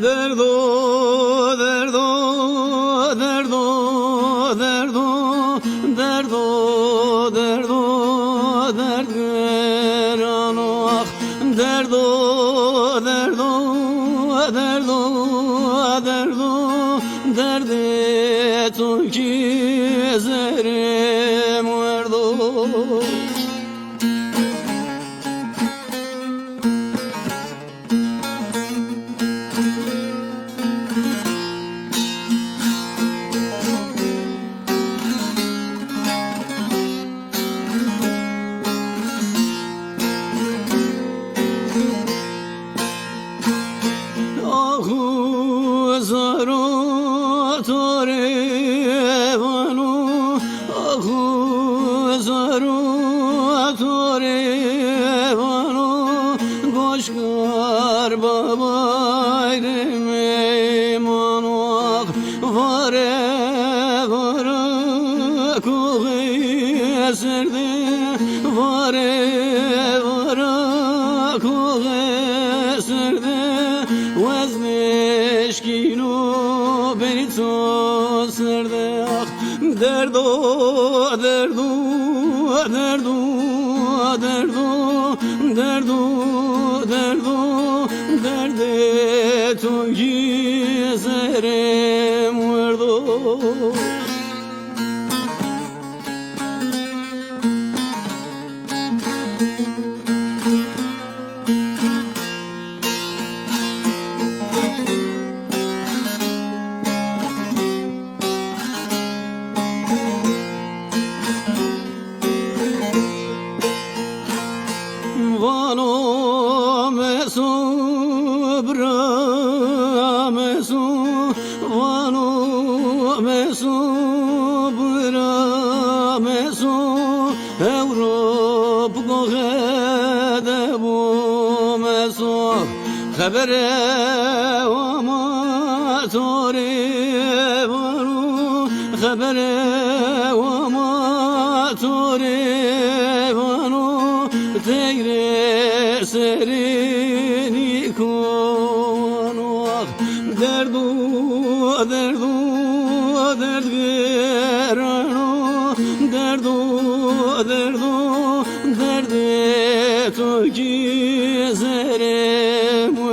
Derdo, derdo, derdo, derdo, derdo, derdo, derdo, ah, derdo, derdo, derdo, derdo, derde tu quisere muerdo. Ahu zaro tore vanu Ahu zaro tore vanu Goşkar babayre meymanı Vare vare kuhi eserde Vare vare kuhi eserde Vazmeşkinu beni serde ah Derdo derdo derdo derdo derdo derdo. Derde tu gizere muerdo Vano bra meso Vano meso bra meso Evrop gohede bu meso Habere ama tori varu Habere ama tori varu Tegre کن آخ درد و درد و درد بیرن و درد و درد و درد تو کی زرم